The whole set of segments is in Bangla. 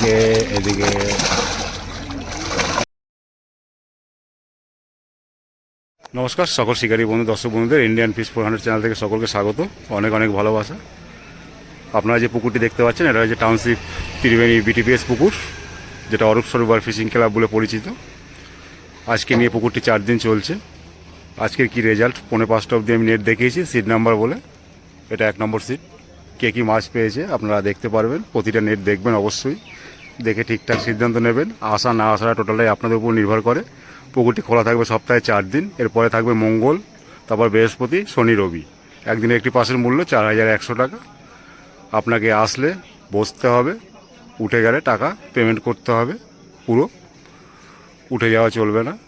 এদিকে এদিকে। নমস্কার, সকল শিকারী বন্ধু, দর্শক বন্ধুদের Indian fish four hundred channel থেকে সকলকে স্বাগত। অনেক অনেক ভালোবাসা। আপনারা যে পুকুরটি দেখতে পাচ্ছেন, এটা হচ্ছে টাউনশিপ ত্রিবেণী বিটিপিএস পুকুর, যেটা অরূপ সরোবর ফিশিং ক্লাব বলে পরিচিত। আজকে নিয়ে পুকুরটি চার দিন চলছে। আজকের কি রেজাল্ট পৌনে পাঁচটা অবধি আমি নেট দেখিয়েছি সিট নাম্বার বলে। এটা এক নম্বর সিট কে কী মাছ পেয়েছে আপনারা দেখতে পারবেন। প্রতিটা নেট দেখবেন অবশ্যই। দেখে ঠিকঠাক সিদ্ধান্ত নেবেন। আসা না আসাটা টোটালটাই আপনাদের উপর নির্ভর করে। পুকুরটি খোলা থাকবে সপ্তাহে চার দিন। এরপরে থাকবে মঙ্গল, তারপর বৃহস্পতি, শনি, রবি। একদিনে একটি পাসের মূল্য চার হাজার একশো টাকা। আপনাকে আসলে বসতে হবে, উঠে গেলে টাকা পেমেন্ট করতে হবে, পুরো। উঠে যাওয়া চলবে না।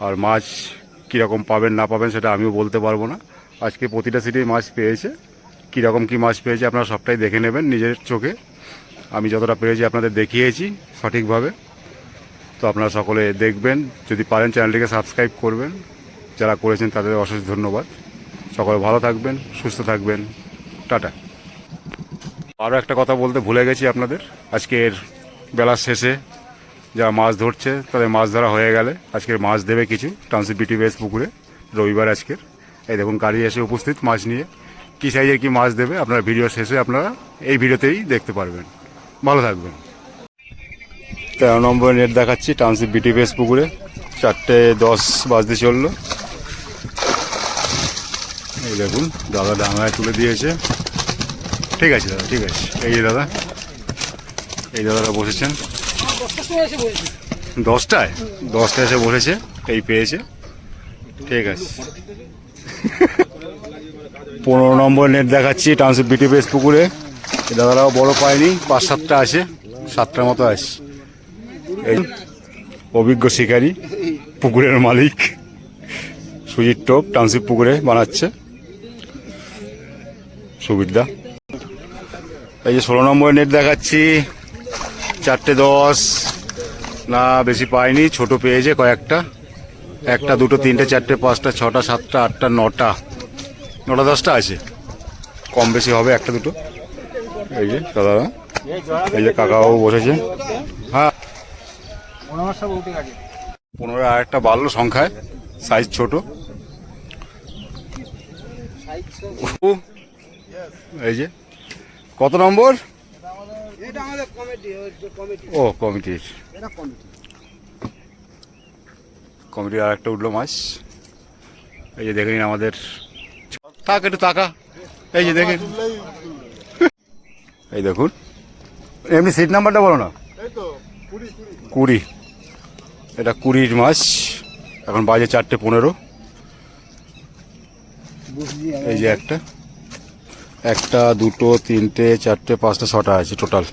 আর মাছ কীরকম পাবেন, না পাবেন সেটা আমিও বলতে পারব না। আজকে প্রতিটা সিটেই মাছ পেয়েছে। কীরকম কী মাছ পেয়েছে আপনারা সবটাই দেখে নেবেন নিজের চোখে। আমি যতটা পেরেছি আপনাদের দেখিয়েছি সঠিকভাবে। তো আপনারা সকলে দেখবেন, যদি পারেন চ্যানেলটিকে সাবস্ক্রাইব করবেন। যারা করেছেন তাদের অশেষ ধন্যবাদ। সকলে ভালো থাকবেন, সুস্থ থাকবেন। টাটা। আরও একটা কথা বলতে ভুলে গেছি আপনাদের। আজকের বেলার শেষে যারা মাছ ধরছে, তাদের মাছ ধরা হয়ে গেলে আজকের মাছ দেবে কিছু টাউনশিপ বিটিভিএস পুকুরে, রবিবার আজকের। এই দেখুন, গাড়ি এসে উপস্থিত মাছ নিয়ে। কী সাইজের কী মাছ দেবে, আপনারা ভিডিও শেষে আপনারা এই ভিডিওতেই দেখতে পারবেন। ভালো থাকবেন। তেরো নম্বর নেট দেখাচ্ছি টাউনশিপ বিটিভিএস পুকুরে। চারটে দশ বাজতে চলল। এই দেখুন, দাদা ডাঙায় তুলে দিয়েছে। ঠিক আছে দাদা, ঠিক আছে। এই যে দাদা, এই দাদারা বসেছেন। দশটায়? দশটায় এসে বসেছে, এই পেয়েছে। ঠিক আছে। পনেরো নম্বর নেট দেখাচ্ছি টাউনশিপ বিটিপিএস পুকুরে। দাদারাও বড় পায়নি, পাঁচ সাতটা আছে, সাতটার মতো আছে। এই অভিজ্ঞ শিকারী, পুকুরের মালিক, সুজিত টোপ, টাউনশিপ পুকুরে বানাচ্ছে। সুবিধা এই যে ষোলো নম্বর নেট দেখাচ্ছি, চারটে দশ। না, বেশি পাইনি, ছোট পেয়েছে কয়েকটা। একটা, দুটো, তিনটে, চারটে, পাঁচটা, ছটা, সাতটা, আটটা, নটা। নটা, দশটা আছে। কম বেশি হবে একটা, দুটো। এই যে দাদা। এই যে কাকাও বসেছে। হ্যাঁ। পনেরো আর একটা বাড়লো সংখ্যায় সাইজ ছোট। এই যে। কত নম্বর? ও কমিটির কমিটি কমিটির আর একটা উঠল মাছ। এই যে দেখে নিন আমাদের। তাক একটু তাকা এই যে দেখেন এই দেখুন। এমনি সিট নাম্বারটা বলো না। কুড়ি এটা কুড়ির মাছ। এখন বাজে চারটে পনেরো। এই যে একটা। একটা দুটো তিনটে চারটে পাঁচটা ছটা আছে টোটাল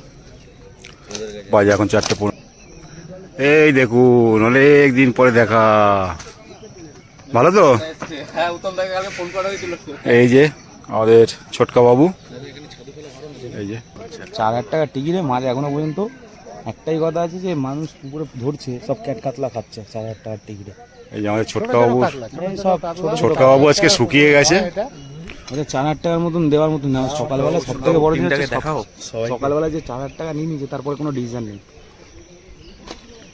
বাজে এখন চারটে পনেরো। এই দেখুন অনেক দিন পরে দেখা। ভালো তো? হ্যাঁ এই যে আমাদের ছোটকা বাবু। এই যে। চার হাজার টাকা টিকিটে মাছ এখনও পর্যন্ত একটাই কথা আছে যে মানুষ পুকুরে ধরছে সব ক্যাট কাতলা খাচ্ছে চার হাজার টাকার টিকিটে এই যে আমাদের ছোটকা বাবু সব ছোট ছোটকা বাবু আজকে শুকিয়ে গেছে। ওদের চার হাজার টাকার মতন দেওয়ার মতন না সকালবেলা সব থেকে বড় জিনিস সব- সকালবেলা যে চার হাজার টাকা নিয়ে নিয়েছে তারপরে কোনো ডিসিশন নেই।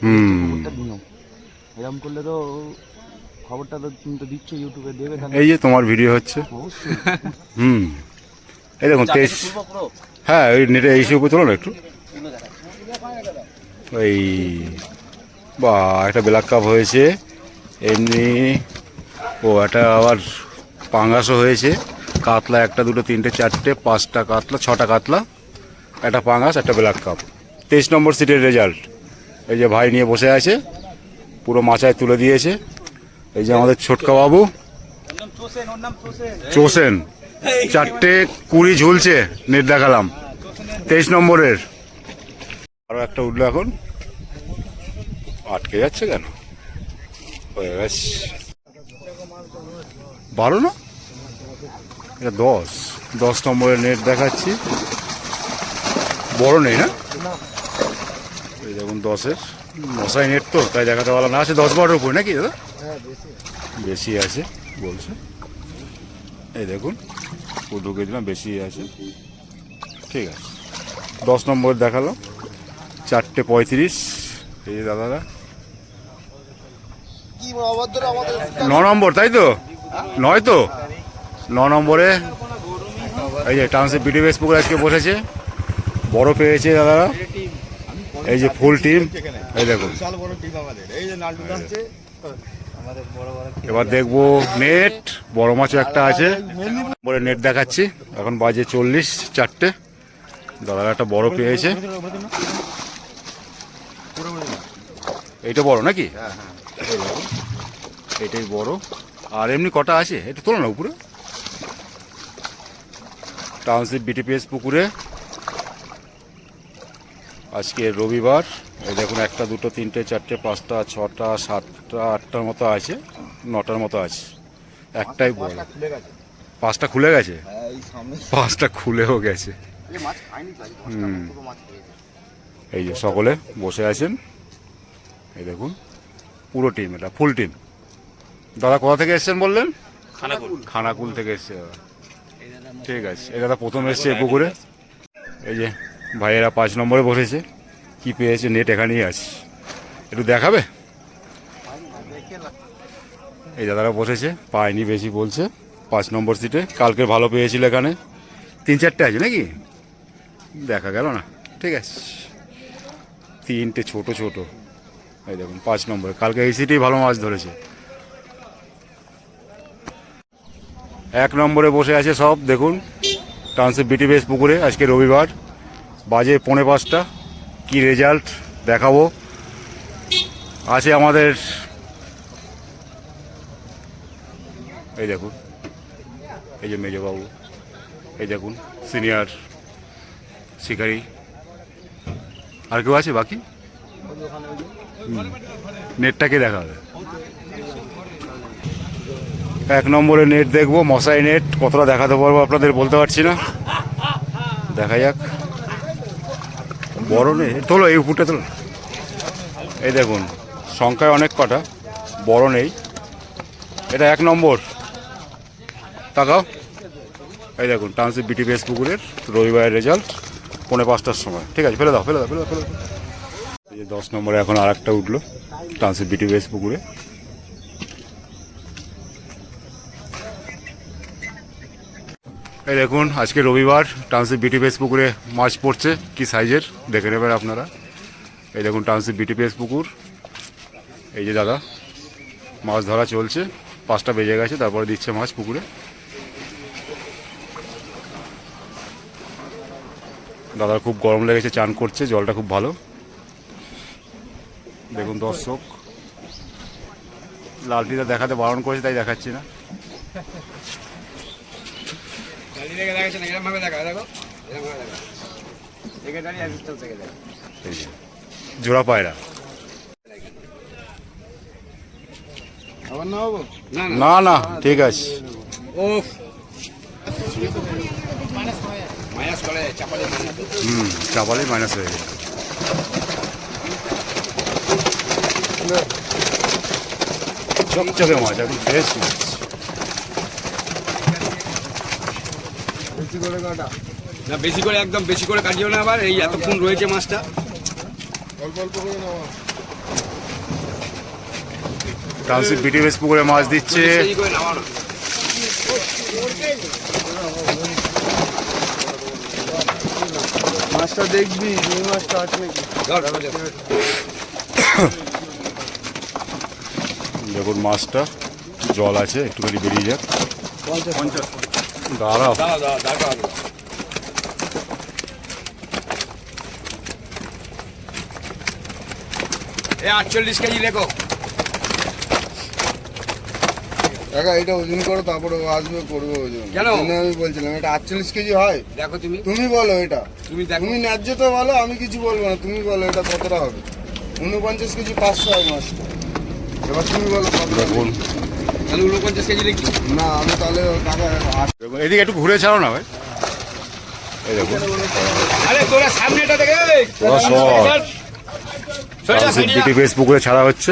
হুম। এরকম করলে তো খবরটা তো তুমি তো দিচ্ছ ইউটিউবে দেবে এই যে তোমার ভিডিও হচ্ছে। হুম। এই দেখুন তেইশ হ্যাঁ ওই নেটে এই উপরে তোলো না একটু। ওই বা একটা ব্ল্যাক কাপ হয়েছে। এমনি ও একটা আবার পাঙ্গাসও হয়েছে। কাতলা একটা দুটো তিনটে চারটে পাঁচটা কাতলা ছটা কাতলা একটা পাঙ্গাস একটা ব্ল্যাক কাপ তেইশ নম্বর সিটের রেজাল্ট এই যে ভাই নিয়ে বসে আছে পুরো মাচায় তুলে দিয়েছে। এই যে আমাদের ছোটকা বাবু। চোসেন চারটে কুড়ি ঝুলছে নেট দেখালাম। তেইশ নম্বরের। আরও একটা উঠল এখন। আটকে যাচ্ছে কেন? বারো না? এটা দশ। দশ নম্বরের নেট দেখাচ্ছি। বড় নেই না? এই দেখুন দশের। মশাই নেট তো তাই দেখাতে পারলাম না। আছে দশ বারোর উপরে নাকি দাদা? বেশি আছে বলছে। এই দেখুন ও ঢুকে দিলাম বেশি আছে। ঠিক আছে। দশ নম্বর দেখাল। চারটে পঁয়ত্রিশ। এই দাদারা। ন নম্বর তাই তো? নয় তো? ন নম্বরে। এই যে টাউনশিপ বিডিবেস পুকুর আজকে বসেছে। বড় পেয়েছে দাদারা। এই যে ফুল টিম এই দেখুন এবার দেখব নেট বড় মাছও একটা আছে। বলে নেট দেখাচ্ছি। এখন বাজে চল্লিশ চারটে। দাদারা একটা বড় পেয়েছে এইটা বড় নাকি? এই এটাই বড়। আর এমনি কটা আছে? এটা তোলো না উপরে। টাউনশিপ বিটিপিএস পুকুরে। আজকে রবিবার। এই দেখুন একটা দুটো তিনটে চারটে পাঁচটা ছটা সাতটা আটটার মতো আছে। নটার মতো আছে। একটাই বড়। পাঁচটা খুলে গেছে? পাঁচটা খুলেও গেছে। এই যে সকলে বসে আছেন এই দেখুন পুরো টিম এটা ফুল টিম। দাদা কোথা থেকে এসেছেন বললেন? খানাকুল। খানাকুল থেকে এসছে ঠিক আছে এই দাদা প্রথম এসছে পুকুরে। এই যে ভাইয়েরা পাঁচ নম্বরে বসেছে কি পেয়েছে নেট এখানেই আছে। একটু দেখাবে? এই দাদারা বসেছে পায়নি বেশি বলছে পাঁচ নম্বর সিটে কালকে ভালো পেয়েছিল এখানে। তিন চারটে আছে নাকি? দেখা গেল না। ঠিক আছে। তিনটে ছোট ছোট। এই দেখুন, পাঁচ নম্বরে। কালকে এই সিটেই ভালো মাছ ধরেছে। এক নম্বরে বসে আছে সব, দেখুন। টাউনশিপ বিটি বেস পুকুরে, আজকে রবিবার। বাজে পৌনে পাঁচটা। কি রেজাল্ট দেখাবো? আছে আমাদের এই দেখুন, এই যে মেজবাবু, এই দেখুন সিনিয়র শিকারি আর কেউ আছে বাকি। নেটটাকে দেখা হবে। এক নম্বরে নেট দেখব, মশাই নেট, কতটা দেখাতে পারব আপনাদের বলতে পারছি না। দেখা যাক। বড় নেই তোলো এই উপরটা তোলো। এই দেখুন, সংখ্যায় অনেক কটা, বড় নেই। এটা এক নম্বর। তাকাও। এই দেখুন টাউনশিপ বিটিপিএস পুকুরের রবিবারের রেজাল্ট পৌনে পাঁচটার সময়। ঠিক আছে, ফেলে দাও ফেলে দাও ফেলে দাও ফেলে দাও। এই যে দশ নম্বরে এখন আর একটা উঠল টাউনশিপ বিটিপিএস পুকুরে। এই দেখুন, আজকে রবিবার টাউনশিপ বিটিপিএস পুকুরে মাছ পড়ছে, কি সাইজের, দেখে নেবেন আপনারা। এই দেখুন টাউনশিপ বিটিপিএস পুকুর। এই যে দাদা, মাছ ধরা চলছে, পাঁচটা বেজে গেছে, তারপরে দিচ্ছে মাছ পুকুরে। দাদার খুব গরম লেগেছে চান করছে জলটা খুব ভালো। দেখুন দর্শক লালটিটা দেখাতে বারণ করেছে তাই দেখাচ্ছি না। জোড়া পায়রা। না, না। না না ঠিক আছে ওফ। মাইনাস করে, চাপা দিয়ে মাইনাস করে। হুম চাপালেই মাইনাস হয়ে গেছে। চকচকে মাছ একদম ফ্রেশ মাছ। না বেশি করে একদম বেশি করে কাটিও না আবার এই এতক্ষণ রয়েছে মাছটা। টাউনশিপ বিটিভিএস পুকুরে মাছ দিচ্ছে বেশি করে নামাও না। মাছটা দেখবি রুই মাছটা আছে নাকি। দেখুন মাছটা জল আছে একটুখানি বেরিয়ে যাক। দাঁড়াও। আটচল্লিশ কেজি লেখো। কাকা এটা ওজন করো তারপরে ও আসবে করবে ওজন। কেন? আমি বলছিলাম এটা আটচল্লিশ কেজি হয়। দেখো তুমি। তুমি বলো এটা। তুমি দেখো। তুমি ন্যায্য তো বলো আমি কিছু বলব না। তুমি বলো এটা কতটা হবে। উনপঞ্চাশ কেজি পাঁচশো হয় মাছটা এবার তুমি বলো কত হবে। দেখুন। তাহলে উনপঞ্চাশ কেজি লিখছি না আমি তাহলে কাকা এদিকে একটু ঘুরে ছাড়ো না ভাই। এই দেখুন। আরে তোরা সামনেটা দেখে শর্ট পুকুরে ছাড়া হচ্ছে।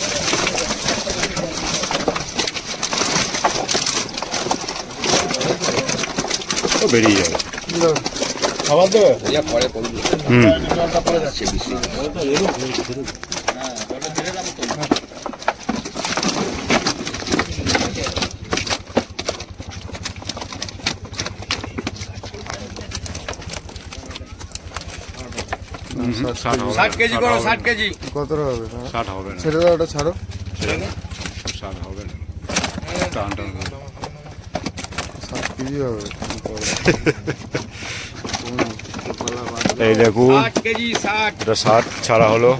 বেরিয়ে যাবে। খাবার দেবে? পরে হুম। ষাট কেজি করো ষাট কেজি। কতটা হবে? ষাট হবে না। ছেড়ে দাও ওটা ছাড়ো। ষাট হবে না। টান টান। কেজি হবে এই দেখুন এটা ষাট ছাড়া হলো।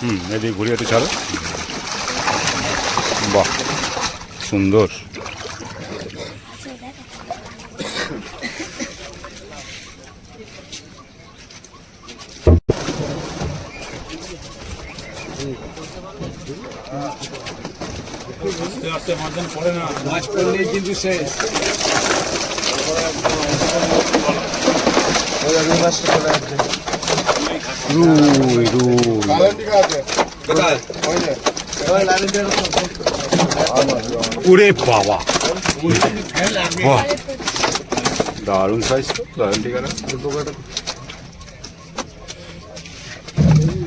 হুম এদিকে ঘুরিয়ে একটু ছাড়ো। বাহ সুন্দর। মাছ পড়লেই কিন্তু শেষ। রুই রুই বাবা দারুণ সাইজ তো দারুণ ঠিক আছে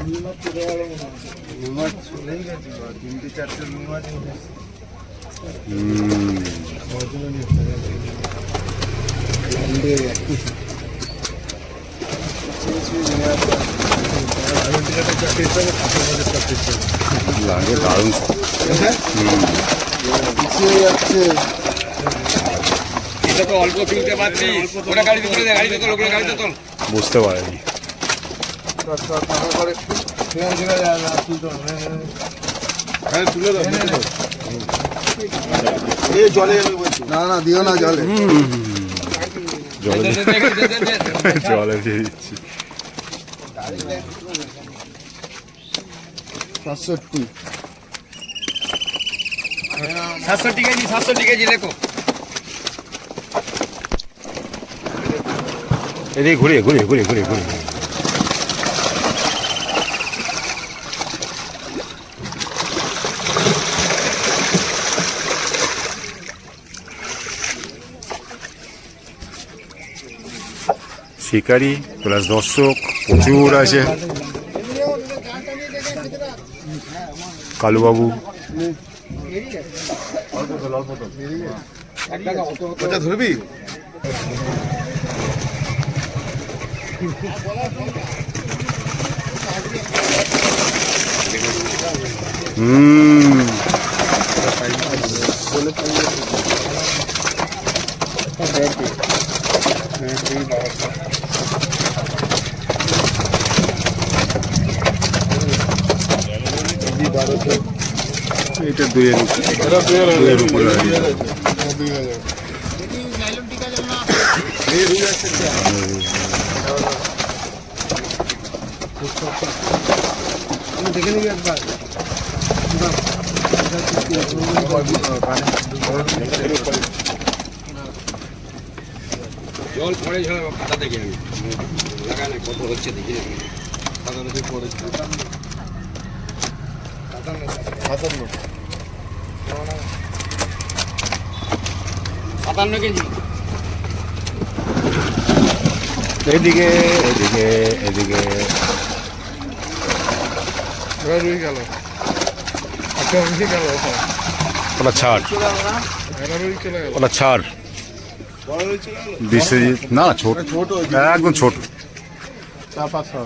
রুমার চলেই গেছে বা তিনটে চারটে রুমার হুম লাগে দারুণ। পিছিয়ে যাচ্ছে এটা তো অল্প তুলতে পারছি। ওটা গাড়িতে তুলে দে গাড়িতে তোল ওগুলো গাড়িতে তোল। বুঝতে পারিনি। করে একটু। না, না, দাও না জলে জলে। জলে দিয়ে দিচ্ছি সাতষট্টি সাতষট্টি কেজি সাতষট্টি কেজি দেখো এদিকে ঘুরিয়ে ঘুরিয়ে ঘুরিয়ে ঘুরিয়ে ঘুরিয়ে শিকারি প্লাস দর্শক প্রচুর আছে। কালুবাবু। ওটা ধরবি? হুম। এটা দুইয়ের উপরে। এটা দুই দুইয়ের উপরে দেখে নিবি একবার জল পড়ে ঝড় খাতা দেখি আমি লাগা না কত হচ্ছে দেখি না সাতান্ন সাতান্ন। সাতান্ন কেজি। এদিকে এদিকে এদিকে। এবার রুই গেল। আচ্ছা গেল ওটা। ছাড়। ওটা ছাড়। বিশ না ছোট। ছোট একদম ছোট। চার পাঁচশো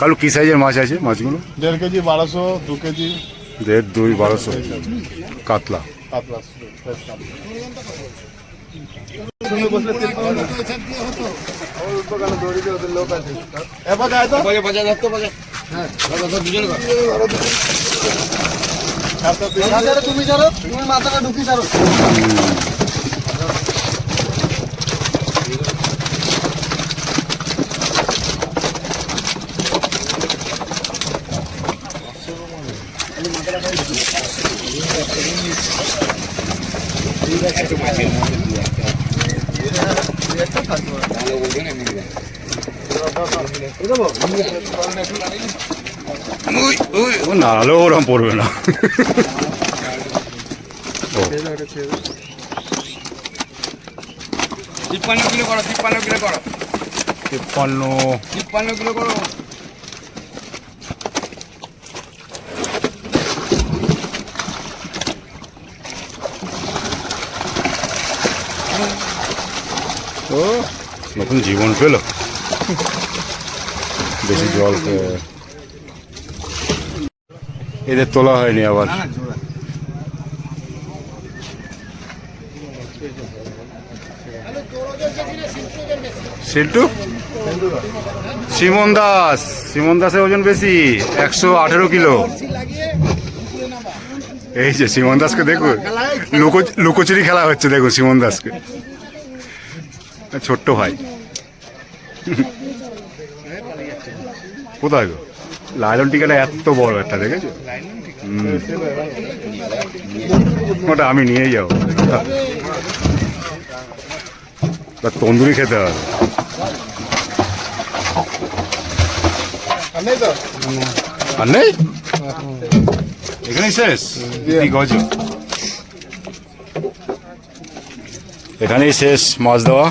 কালু কি সাইজের মাছ আছে মাছগুলো? দেড় কেজি বারোশো দু কেজি। দেড় দুই বারোশো। কাতলা। কাতলা ফ্রেশ কাতলা। অল্প কেন দড়ি দিয়ে ওদের লোক আছে এবার যায় তো বজে বজে ধর তো বজে হ্যাঁ ধর ধর দুজনে কর ছাড়ো, তুমি ছাড়ো তুমি মাথাটা ঢুকি ছাড়ো তাহলে ওজনে মিলে যায় ওই ওই ও নাড়ালেও ওরম পড়বে না তিপ্পান্ন কিলো করো তিপ্পান্ন কিলো করো তিপ্পান্ন তিপ্পান্ন কিলো করো ও নতুন জীবন পেল। বেশি জল। এদের তোলা হয়নি আবার। সিল্টু? সিমন দাস। সিমন দাসের ওজন বেশি, একশো আঠেরো কিলো। এই যে সিমন দাসকে দেখুন। লুকো লুকোচুরি খেলা হচ্ছে, দেখুন সিমন দাসকে। ছোট্ট ভাই। কোথায় গো? লাইলন টিকাটা এত বড় একটা দেখেছ? ওটা আমি নিয়ে যাব। তা তন্দুরি খেতে হবে। আর নেই এখানেই শেষ? কি গজ এখানেই শেষ মাছ দেওয়া।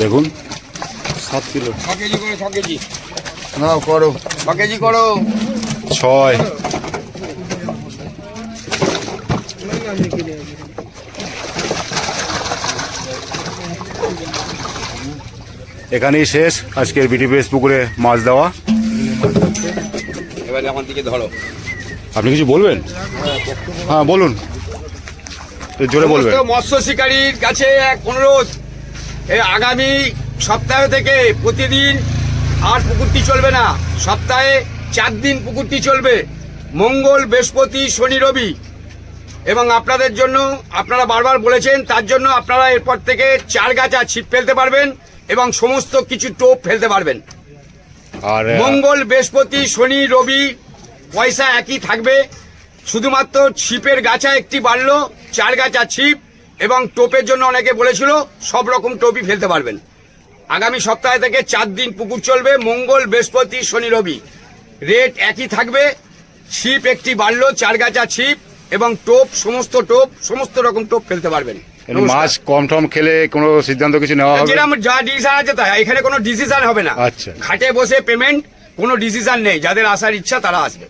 দেখুন। সাত কিলো। ছ কেজি করো ছ কেজি। নাও করো। ছ কেজি করো। ছয়। এখানেই শেষ। আজকের বিটিপিএস পুকুরে মাছ দেওয়া। এবারে আমার দিকে ধরো। আপনি কিছু বলবেন? হ্যাঁ বলুন। জোরে বলবেন। মৎস্য শিকারীর কাছে এক অনুরোধ। আগামী সপ্তাহ থেকে প্রতিদিন আর পুকুরটি চলবে না। সপ্তাহে চার দিন পুকুরটি চলবে। মঙ্গল বৃহস্পতি শনি রবি। এবং আপনাদের জন্য আপনারা বারবার বলেছেন তার জন্য আপনারা এরপর থেকে চার গাছা ছিপ ফেলতে পারবেন এবং সমস্ত কিছু টোপ ফেলতে পারবেন। আর মঙ্গল বৃহস্পতি শনি রবি পয়সা একই থাকবে। শুধুমাত্র ছিপের গাছা একটি বাড়লো চার গাছা ছিপ এবং টোপের জন্য অনেকে বলেছিল সব রকম টোপই ফেলতে পারবেন। আগামী সপ্তাহে থেকে চার দিন পুকুর চলবে মঙ্গল বৃহস্পতি শনি রবি। রেট একই থাকবে ছিপ একটি বাড়লো চার গাছা ছিপ এবং টোপ সমস্ত টোপ সমস্ত রকম টোপ ফেলতে পারবেন। মাছ কম টম খেলে কোনো সিদ্ধান্ত কিছু নেওয়া হবে? যেরকম যা ডিসিশন আছে তাই এখানে কোনো ডিসিশন হবে না। আচ্ছা। ঘাটে বসে পেমেন্ট কোনো ডিসিশন নেই যাদের আসার ইচ্ছা তারা আসবে।